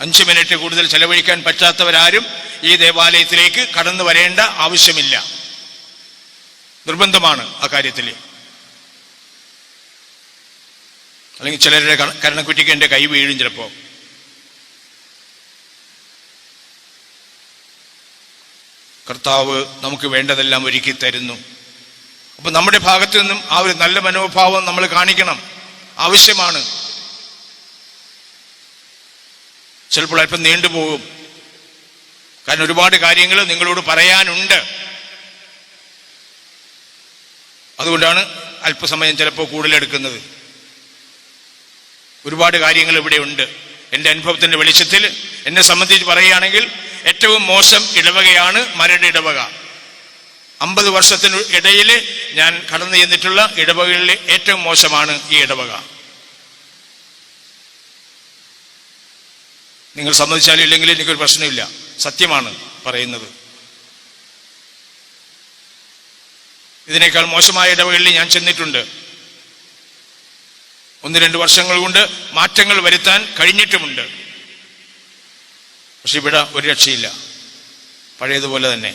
അഞ്ച് മിനിറ്റ് കൂടുതൽ ചെലവഴിക്കാൻ പറ്റാത്തവരാരും ഈ ദേവാലയത്തിലേക്ക് കടന്നു വരേണ്ട ആവശ്യമില്ല. നിർബന്ധമാണ് ആ കാര്യത്തിൽ. അല്ലെങ്കിൽ ചിലരുടെ കര- കരണക്കുറ്റിക്ക് എന്റെ കൈ വീഴും ചിലപ്പോൾ കർത്താവ് നമുക്ക് വേണ്ടതെല്ലാം ഒരുക്കി തരുന്നു. അപ്പൊ നമ്മുടെ ഭാഗത്തു നിന്നും ആ ഒരു നല്ല മനോഭാവം നമ്മൾ കാണിക്കണം. ആവശ്യമാണ്. ചിലപ്പോൾ അല്പം നീണ്ടുപോകും. കാരണം ഒരുപാട് കാര്യങ്ങൾ നിങ്ങളോട് പറയാനുണ്ട്. അതുകൊണ്ടാണ് അല്പസമയം ചിലപ്പോൾ കൂടുതലെടുക്കുന്നത് ഒരുപാട് കാര്യങ്ങൾ ഇവിടെ ഉണ്ട്. എന്റെ അനുഭവത്തിന്റെ വെളിച്ചത്തിൽ എന്നെ സംബന്ധിച്ച് പറയുകയാണെങ്കിൽ ഏറ്റവും മോശം ഇടവകയാണ് മരട് ഇടവക. അമ്പത് വർഷത്തിനിടയിൽ ഞാൻ കടന്നു ചെന്നിട്ടുള്ള ഇടവകളിൽ ഏറ്റവും മോശമാണ് ഈ ഇടവക. നിങ്ങൾ സമ്മതിച്ചാലും ഇല്ലെങ്കിലും എനിക്കൊരു പ്രശ്നമില്ല. സത്യമാണ് പറയുന്നത്. ഇതിനേക്കാൾ മോശമായ ഇടവകളിൽ ഞാൻ ചെന്നിട്ടുണ്ട്. ഒന്ന് രണ്ട് വർഷങ്ങൾ കൊണ്ട് മാറ്റങ്ങൾ വരുത്താൻ കഴിഞ്ഞിട്ടുമുണ്ട്. പക്ഷെ ഇവിടെ ഒരു രക്ഷയില്ല. പഴയതുപോലെ തന്നെ.